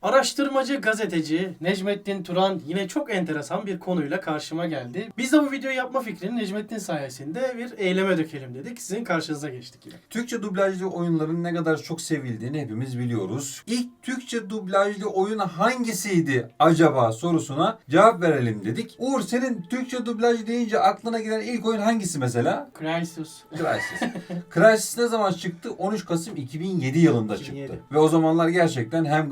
All right. Araştırmacı gazeteci Necmettin Turan yine çok enteresan bir konuyla karşıma geldi. Biz de bu videoyu yapma fikrini Necmettin sayesinde bir eyleme dökelim dedik. Sizin karşınıza geçtik yine. Türkçe dublajlı oyunların ne kadar çok sevildiğini hepimiz biliyoruz. İlk Türkçe dublajlı oyun hangisiydi acaba sorusuna cevap verelim dedik. Uğur senin Türkçe dublaj deyince aklına gelen ilk oyun hangisi mesela? Crisis. Crysis. Crysis ne zaman çıktı? 13 Kasım 2007 yılında 2007. çıktı. Ve o zamanlar gerçekten hem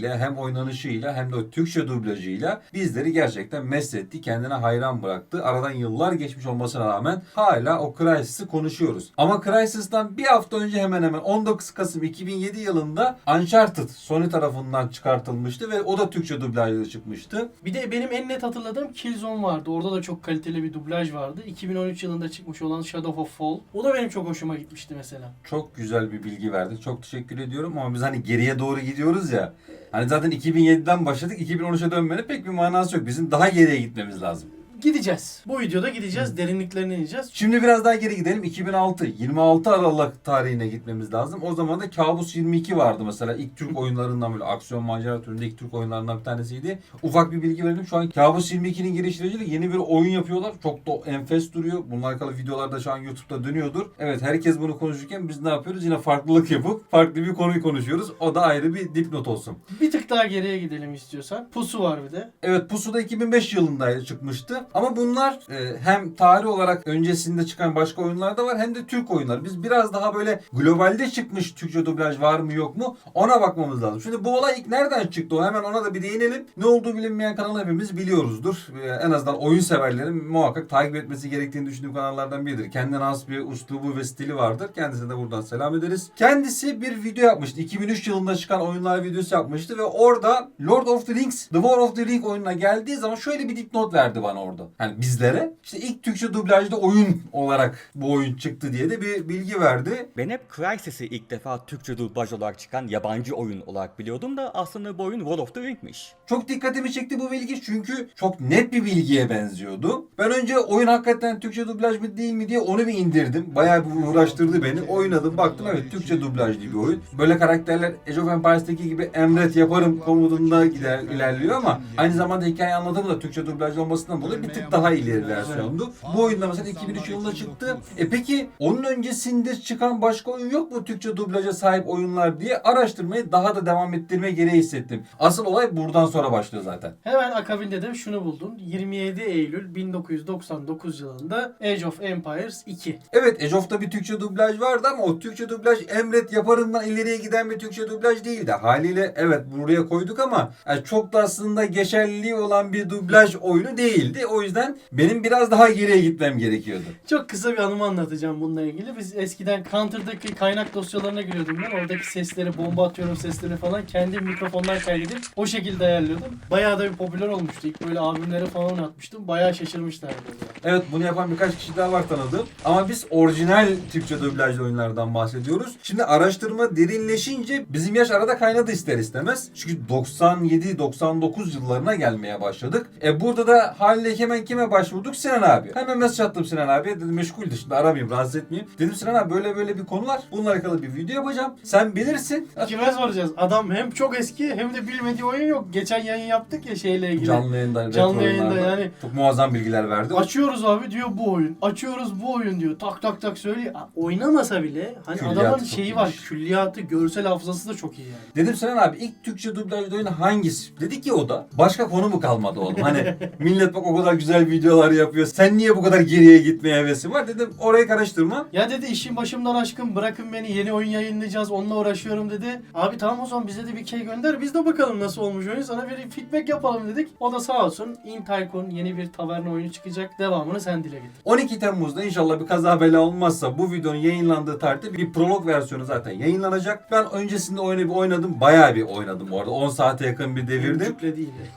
grafikleriyle hem oynanışıyla hem de o Türkçe dublajıyla bizleri gerçekten mesletti. Kendine hayran bıraktı. Aradan yıllar geçmiş olmasına rağmen hala o Crysis'i konuşuyoruz. Ama Crysis'tan bir hafta önce hemen hemen 19 Kasım 2007 yılında Uncharted Sony tarafından çıkartılmıştı ve o da Türkçe dublajla çıkmıştı. Bir de benim en net hatırladığım Killzone vardı. Orada da çok kaliteli bir dublaj vardı. 2013 yılında çıkmış olan Shadow of Fall. O da benim çok hoşuma gitmişti mesela. Çok güzel bir bilgi verdi. Çok teşekkür ediyorum ama biz hani geriye doğru gidiyoruz ya. Hani zaten 2007'den başladık. 2013'e dönmenin pek bir manası yok. Bizim daha geriye gitmemiz lazım. Gideceğiz. Bu videoda gideceğiz. Derinliklerine ineceğiz. Şimdi biraz daha geri gidelim. 2006, 26 Aralık tarihine gitmemiz lazım. O zaman da Kabus 22 vardı mesela. İlk Türk oyunlarından böyle aksiyon macera türünde ilk Türk oyunlarından bir tanesiydi. Ufak bir bilgi verelim. Şu an Kabus 22'nin geliştiricileri yeni bir oyun yapıyorlar. Çok da enfes duruyor. Bununla alakalı videolar da şu an YouTube'da dönüyordur. Evet herkes bunu konuşurken biz ne yapıyoruz? Yine farklılık yapıp farklı bir konuyu konuşuyoruz. O da ayrı bir dipnot olsun. Bir tık daha geriye gidelim istiyorsan. Pusu var bir de. Evet Pusu'da 2005 yılında çıkmıştı. Ama bunlar e, hem tarih olarak öncesinde çıkan başka oyunlar da var hem de Türk oyunlar. Biz biraz daha böyle globalde çıkmış Türkçe dublaj var mı yok mu ona bakmamız lazım. Şimdi bu olay ilk nereden çıktı o hemen ona da bir değinelim. Ne olduğu bilinmeyen kanalı hepimiz biliyoruzdur. E, en azından oyun severlerin muhakkak takip etmesi gerektiğini düşündüğüm kanallardan biridir. Kendine has bir uslubu ve stili vardır. Kendisine de buradan selam ederiz. Kendisi bir video yapmıştı. 2003 yılında çıkan oyunlar videosu yapmıştı ve orada Lord of the Rings, The War of the Ring oyununa geldiği zaman şöyle bir dipnot verdi bana orada. Yani bizlere işte ilk Türkçe dublajda oyun olarak bu oyun çıktı diye de bir bilgi verdi. Ben hep Crysis'i ilk defa Türkçe dublaj olarak çıkan yabancı oyun olarak biliyordum da aslında bu oyun World of the Ring'miş. Çok dikkatimi çekti bu bilgi çünkü çok net bir bilgiye benziyordu. Ben önce oyun hakikaten Türkçe dublaj mı değil mi diye onu bir indirdim. Bayağı bir uğraştırdı beni. Oynadım baktım evet Türkçe dublajlı bir oyun. Böyle karakterler Age of Empires'taki gibi emret yaparım komutunda gider, ilerliyor ama aynı zamanda hikaye anlatımı da Türkçe dublajlı olmasından dolayı bir tık daha ileri versiyondu. Bu oyunda mesela 2003 yılında çıktı. E peki onun öncesinde çıkan başka oyun yok mu Türkçe dublaja sahip oyunlar diye araştırmayı daha da devam ettirme gereği hissettim. Asıl olay buradan sonra başlıyor zaten. Hemen akabinde de şunu buldum. 27 Eylül 1999 yılında Age of Empires 2. Evet Age of'ta bir Türkçe dublaj vardı ama o Türkçe dublaj emret yaparımdan ileriye giden bir Türkçe dublaj değildi. Haliyle evet buraya koyduk ama yani çok da aslında geçerliliği olan bir dublaj oyunu değildi. O yüzden benim biraz daha geriye gitmem gerekiyordu. Çok kısa bir anımı anlatacağım bununla ilgili. Biz eskiden Counter'daki kaynak dosyalarına giriyordum ben. Oradaki sesleri, bomba atıyorum sesleri falan kendi mikrofondan kaydedip o şekilde ayarlıyordum. Bayağı da bir popüler olmuştu. İlk böyle albümlere falan atmıştım. Bayağı şaşırmışlardı. Evet bunu yapan birkaç kişi daha var tanıdığım. Ama biz orijinal Türkçe dublajlı oyunlardan bahsediyoruz. Şimdi araştırma derinleşince bizim yaş arada kaynadı ister istemez. Çünkü 97-99 yıllarına gelmeye başladık. E burada da haliyle hemen kime başvurduk? Sinan abi. Hemen mesaj attım Sinan abiye. Dedim meşguldü şimdi aramayayım rahatsız etmeyeyim. Dedim Sinan abi böyle böyle bir konu var. Bununla alakalı bir video yapacağım. Sen bilirsin. Kime soracağız? Adam hem çok eski hem de bilmediği oyun yok. Geçen yayın yaptık ya şeyle ilgili. Canlı yayında, Canlı yayında yani. Çok muazzam bilgiler verdi. Açıyoruz abi diyor bu oyun. Açıyoruz bu oyun diyor. Tak tak tak söylüyor. Oynamasa bile hani Külliyatı adamın şeyi var. iyiymiş. Külliyatı, görsel hafızası da çok iyi yani. Dedim Sinan abi ilk Türkçe dublajlı oyun hangisi? Dedi ki o da başka konu mu kalmadı oğlum? Hani millet bak o kadar güzel videolar yapıyor. Sen niye bu kadar geriye gitmeye hevesin var? Dedim orayı karıştırma. Ya dedi işin başımdan aşkım bırakın beni yeni oyun yayınlayacağız onunla uğraşıyorum dedi. Abi tamam o zaman bize de bir key gönder biz de bakalım nasıl olmuş oyun sana bir feedback yapalım dedik. O da sağ olsun In Tycoon yeni bir taverna oyunu çıkacak devamını sen dile getir. 12 Temmuz'da inşallah bir kaza bela olmazsa bu videonun yayınlandığı tarihte bir prolog versiyonu zaten yayınlanacak. Ben öncesinde oyunu bir oynadım. Bayağı bir oynadım bu arada. 10 saate yakın bir devirdim.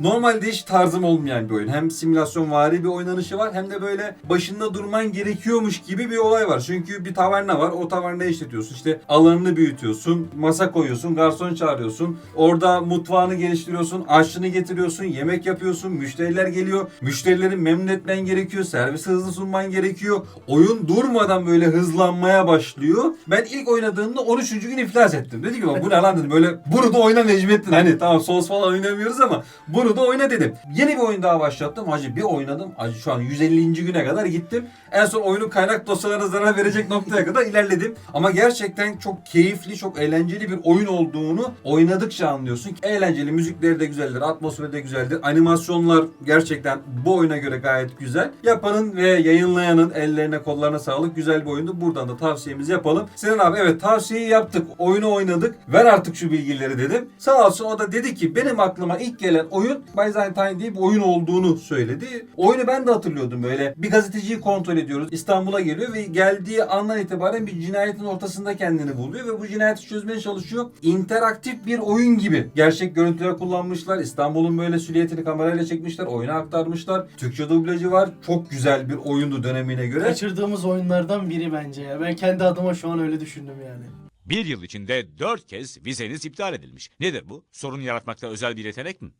Normalde hiç tarzım olmayan bir oyun. Hem simülasyon simülasyonvari bir oynanışı var hem de böyle başında durman gerekiyormuş gibi bir olay var. Çünkü bir taverna var. O tavernayı işletiyorsun. İşte alanını büyütüyorsun. Masa koyuyorsun. Garson çağırıyorsun. Orada mutfağını geliştiriyorsun. Aşçını getiriyorsun. Yemek yapıyorsun. Müşteriler geliyor. Müşterileri memnun etmen gerekiyor. Servisi hızlı sunman gerekiyor. Oyun durmadan böyle hızlanmaya başlıyor. Ben ilk oynadığımda 13. gün iflas ettim. Dedim ki bu ne lan dedim. Böyle bunu da oyna Necmettin. Hani tamam sos falan oynamıyoruz ama bunu da oyna dedim. Yeni bir oyun daha başlattım. Hacı bir oynadım. Şu an 150. güne kadar gittim. En son oyunun kaynak dosyalarına zarar verecek noktaya kadar ilerledim. Ama gerçekten çok keyifli, çok eğlenceli bir oyun olduğunu oynadıkça anlıyorsun. Eğlenceli, müzikleri de güzeldir, atmosferi de güzeldir. Animasyonlar gerçekten bu oyuna göre gayet güzel. Yapanın ve yayınlayanın ellerine kollarına sağlık. Güzel bir oyundu. Buradan da tavsiyemizi yapalım. Sinan abi evet tavsiyeyi yaptık. Oyunu oynadık. Ver artık şu bilgileri dedim. Sağ olsun o da dedi ki benim aklıma ilk gelen oyun Byzantine diye bir oyun olduğunu söyledi. Oyunu ben de hatırlıyordum böyle. Bir gazeteciyi kontrol ediyoruz. İstanbul'a geliyor ve geldiği andan itibaren bir cinayetin ortasında kendini buluyor ve bu cinayeti çözmeye çalışıyor. İnteraktif bir oyun gibi. Gerçek görüntüler kullanmışlar. İstanbul'un böyle silüetini kamerayla çekmişler. Oyuna aktarmışlar. Türkçe dublajı var. Çok güzel bir oyundu dönemine göre. Kaçırdığımız oyunlardan biri bence ya. Ben kendi adıma şu an öyle düşündüm yani. Bir yıl içinde dört kez vizeniz iptal edilmiş. Nedir bu? Sorun yaratmakta özel bir yetenek mi?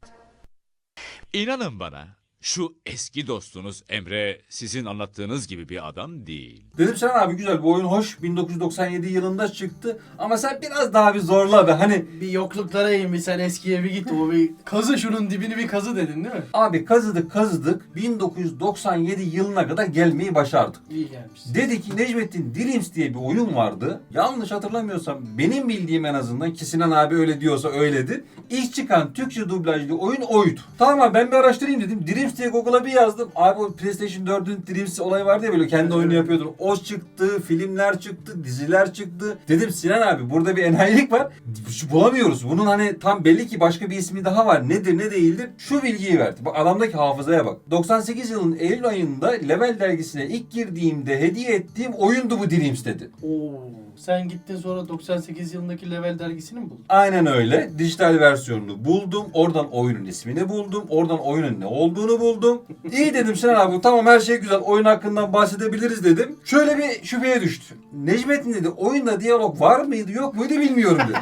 İnanın bana, şu eski dostunuz Emre sizin anlattığınız gibi bir adam değil. Dedim Sinan abi güzel bu oyun hoş. 1997 yılında çıktı. Ama sen biraz daha bir zorla be. Hani Bir yokluklara in bir sen eskiye bir git. O bir kazı şunun dibini bir kazı dedin değil mi? Abi kazıdık kazıdık 1997 yılına kadar gelmeyi başardık. İyi gelmiş. Dedi ki Necmettin Dreams diye bir oyun vardı. Yanlış hatırlamıyorsam benim bildiğim en azından ki Sinan abi öyle diyorsa öyledir. İlk çıkan Türkçe dublajlı oyun oydu. Tamam abi ben bir araştırayım dedim. Dreams diye Google'a bir yazdım. Abi o PlayStation 4'ün Dreams olayı vardı ya böyle kendi oyunu yapıyordun. O çıktı, filmler çıktı, diziler çıktı. Dedim Sinan abi burada bir enayilik var. Bulamıyoruz. Bunun hani tam belli ki başka bir ismi daha var. Nedir ne değildir? Şu bilgiyi verdi. Bak adamdaki hafızaya bak. 98 yılın Eylül ayında Level dergisine ilk girdiğimde hediye ettiğim oyundu bu Dreams dedi. Oo. Sen gittin sonra 98 yılındaki Level dergisini mi buldun? Aynen öyle. Dijital versiyonunu buldum. Oradan oyunun ismini buldum. Oradan oyunun ne olduğunu buldum. İyi dedim Sinan abi tamam her şey güzel. Oyun hakkından bahsedebiliriz dedim. Şöyle bir şüpheye düştü. Necmettin dedi oyunda diyalog var mıydı yok muydu bilmiyorum dedi.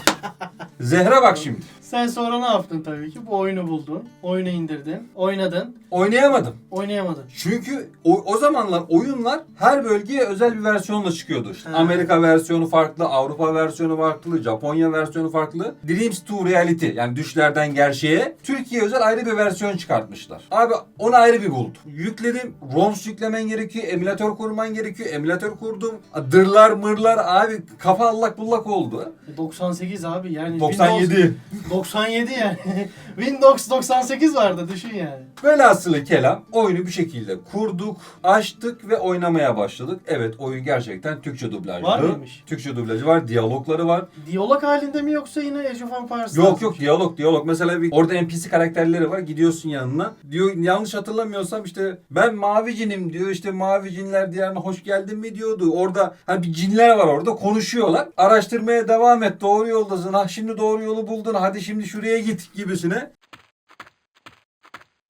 Zehra bak şimdi. Sen sonra ne yaptın tabii ki? Bu oyunu buldun. Oyunu indirdin. Oynadın. Oynayamadım. Oynayamadın. Çünkü o, o zamanlar oyunlar her bölgeye özel bir versiyonla çıkıyordu. İşte Ha. Amerika versiyonu farklı, Avrupa versiyonu farklı, Japonya versiyonu farklı. Dreams to Reality yani düşlerden gerçeğe Türkiye özel ayrı bir versiyon çıkartmışlar. Abi onu ayrı bir buldum. Yükledim. ROMs yüklemen gerekiyor, emülatör kurman gerekiyor. Emülatör kurdum. Dırlar mırlar abi kafa allak bullak oldu. 98 abi yani. 97. Windows 97 yani. Windows 98 vardı düşün yani. Velhasılı kelam oyunu bir şekilde kurduk, açtık ve oynamaya başladık. Evet oyun gerçekten Türkçe dublajlı. Var mıymış? Türkçe dublajı var, diyalogları var. Diyalog halinde mi yoksa yine Age of Empires Yok yok şey? diyalog diyalog. Mesela bir, orada NPC karakterleri var. Gidiyorsun yanına. Diyor yanlış hatırlamıyorsam işte ben mavi cinim diyor. İşte mavi cinler diyarına hoş geldin mi diyordu. Orada hani bir cinler var orada konuşuyorlar. Araştırmaya devam et. Doğru yoldasın. Ha şimdi doğru yolu buldun. Hadi şimdi şuraya git gibisine.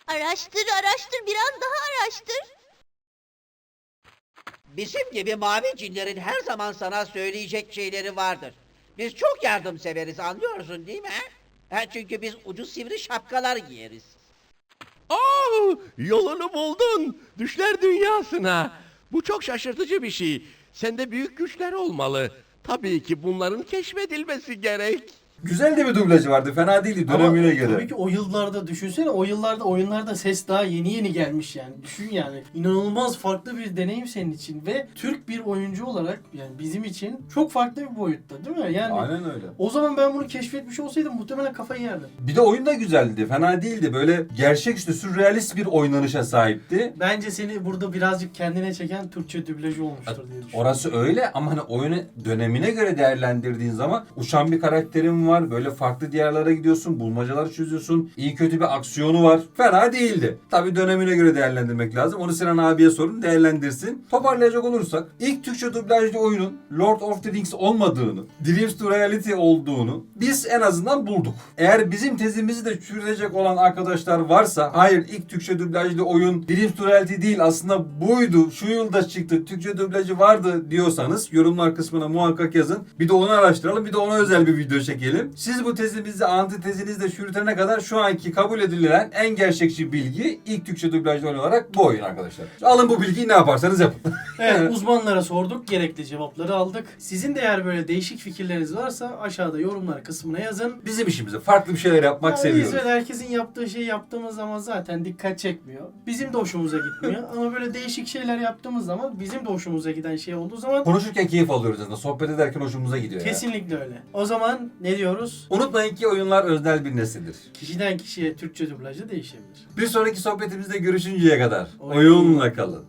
Araştır araştır biraz daha araştır. Bizim gibi mavi cinlerin her zaman sana söyleyecek şeyleri vardır. Biz çok yardımseveriz anlıyorsun değil mi? he? Ha, çünkü biz ucuz sivri şapkalar giyeriz. Aa, yolunu buldun. Düşler dünyasına. Bu çok şaşırtıcı bir şey. Sende büyük güçler olmalı. Tabii ki bunların keşfedilmesi gerek. Güzel de bir dublajı vardı. Fena değildi dönemine Ama göre. Tabii ki o yıllarda düşünsene o yıllarda oyunlarda ses daha yeni yeni gelmiş yani. Düşün yani. İnanılmaz farklı bir deneyim senin için ve Türk bir oyuncu olarak yani bizim için çok farklı bir boyutta değil mi? Yani Aynen öyle. o zaman ben bunu keşfetmiş olsaydım muhtemelen kafayı yerdim. Bir de oyun da güzeldi. Fena değildi. Böyle gerçeküstü sürrealist bir oynanışa sahipti. Bence seni burada birazcık kendine çeken Türkçe dublajı olmuştur diye düşünüyorum. Orası öyle ama hani oyunu dönemine göre değerlendirdiğin zaman uçan bir karakterin var. Var. Böyle farklı diyarlara gidiyorsun. Bulmacalar çözüyorsun. İyi kötü bir aksiyonu var. Fena değildi. Tabi dönemine göre değerlendirmek lazım. Onu Sinan abiye sorun değerlendirsin. Toparlayacak olursak ilk Türkçe dublajlı oyunun Lord of the Rings olmadığını, Dreams to Reality olduğunu biz en azından bulduk. Eğer bizim tezimizi de çürütecek olan arkadaşlar varsa hayır ilk Türkçe dublajlı oyun Dreams to Reality değil aslında buydu şu yılda çıktı Türkçe dublajı vardı diyorsanız yorumlar kısmına muhakkak yazın. Bir de onu araştıralım bir de ona özel bir video çekelim. Siz bu tezimizi antitezinizle çürütene kadar şu anki kabul edilen en gerçekçi bilgi ilk Türkçe dublajlı oyun olarak bu oyun arkadaşlar. Alın bu bilgiyi ne yaparsanız yapın. Evet uzmanlara sorduk. Gerekli cevapları aldık. Sizin de eğer böyle değişik fikirleriniz varsa aşağıda yorumlar kısmına yazın. Bizim işimize farklı bir şeyler yapmak Ya seviyoruz. İzmir herkesin yaptığı şeyi yaptığımız zaman zaten dikkat çekmiyor. Bizim de hoşumuza gitmiyor. Ama böyle değişik şeyler yaptığımız zaman bizim de hoşumuza giden şey olduğu zaman Konuşurken keyif alıyoruz aslında. Sohbet ederken hoşumuza gidiyor ya. kesinlikle öyle. O zaman ne diyoruz? Unutmayın ki oyunlar öznel bir nesildir. Kişiden kişiye Türkçe dublajı değişebilir. Bir sonraki sohbetimizde görüşünceye kadar Oyun- oyunla kalın.